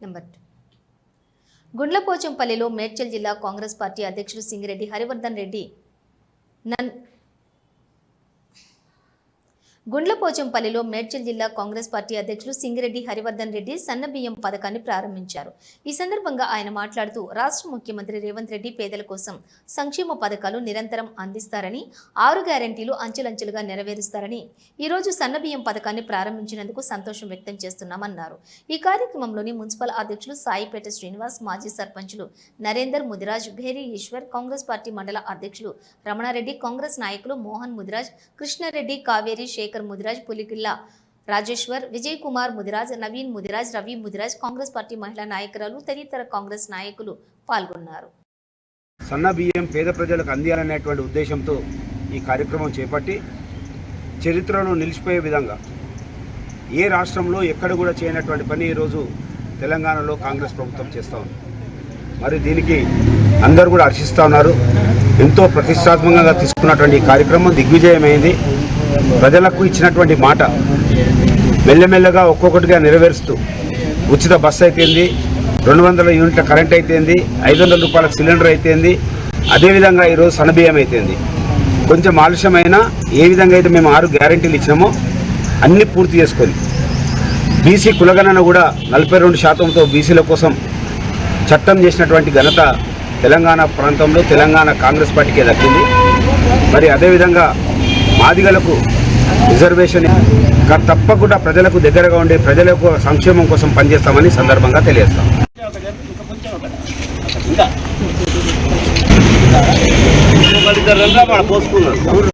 Number two. గుండ్లపోచంపల్లిలో Medchal జిల్లా Congress party అధ్యక్షుడు సింగిరెడ్డి హరివర్ధన్ రెడ్డి నన్ గుండ్లపోచంపల్లిలో మేడ్చల్ జిల్లా కాంగ్రెస్ పార్టీ అధ్యక్షులు సింగిరెడ్డి హరివర్ధన్ రెడ్డి సన్నబియ్యం పథకాన్ని ప్రారంభించారు. ఈ సందర్భంగా ఆయన మాట్లాడుతూ రాష్ట్ర ముఖ్యమంత్రి రేవంత్ రెడ్డి పేదల కోసం సంక్షేమ పథకాలు నిరంతరం అందిస్తారని ఆరు గ్యారంటీలు అంచెలంచెలుగా నెరవేరుస్తారని ఈరోజు సన్నబియ్యం పథకాన్ని ప్రారంభించినందుకు సంతోషం వ్యక్తం చేస్తున్నామన్నారు. ఈ కార్యక్రమంలోని మున్సిపల్ అధ్యక్షులు సాయిపేట శ్రీనివాస్ మాజీ సర్పంచులు నరేందర్ ముదిరాజ్ భేరి ఈశ్వర్ కాంగ్రెస్ పార్టీ మండల అధ్యక్షులు రమణారెడ్డి కాంగ్రెస్ నాయకులు మోహన్ ముదిరాజ్ కృష్ణారెడ్డి కావేరి శేఖర్ ముదిరాజ్ పులికిల్ల రాజేశ్వర్ విజయ్ కుమార్ ముదిరాజ్ నవీన్ ముదిరాజ్ రవి ముదిరాజ్ కాంగ్రెస్ పార్టీ మహిళా నాయకురాలు తదితర కాంగ్రెస్ నాయకులు పాల్గొన్నారు. సన్న బియ్యం పేద ప్రజలకు అందియాలనేటువంటి ఉద్దేశంతో ఈ కార్యక్రమం చేపట్టి చరిత్రలో నిలిచిపోయే విధంగా ఏ రాష్ట్రంలో ఎక్కడ కూడా చేయనటువంటి పని ఈరోజు తెలంగాణలో కాంగ్రెస్ ప్రభుత్వం చేస్తూ ఉంది. మరి దీనికి అందరూ కూడా హర్షిస్తూ ఉన్నారు. ఎంతో ప్రతిష్టాత్మకంగా తీసుకున్నటువంటి ఈ కార్యక్రమం దిగ్విజయమైంది. ప్రజలకు ఇచ్చినటువంటి మాట మెల్లమెల్లగా ఒక్కొక్కటిగా నెరవేరుస్తూ ఉచిత బస్సు అయితేంది రెండు వందల యూనిట్ల కరెంట్ అయితేంది ఐదు వందల రూపాయల సిలిండర్ అయితేంది అదేవిధంగా ఈరోజు సనబియ్యం అయితేంది. కొంచెం ఆలస్యమైనా ఏ విధంగా అయితే మేము ఆరు గ్యారెంటీలు ఇచ్చినామో అన్నీ పూర్తి చేసుకొని బీసీ కులగణన కూడా నలభై రెండు శాతంతో బీసీల కోసం చట్టం చేసినటువంటి ఘనత తెలంగాణ ప్రాంతంలో తెలంగాణ కాంగ్రెస్ పార్టీకే దక్కింది. మరి అదేవిధంగా మాదిగలకు రిజర్వేషన్ తప్పకుండా ప్రజలకు దగ్గరగా ఉండి ప్రజలకు సంక్షేమం కోసం పనిచేస్తామని సందర్భంగా తెలియజేస్తాం. పోసుకున్నారు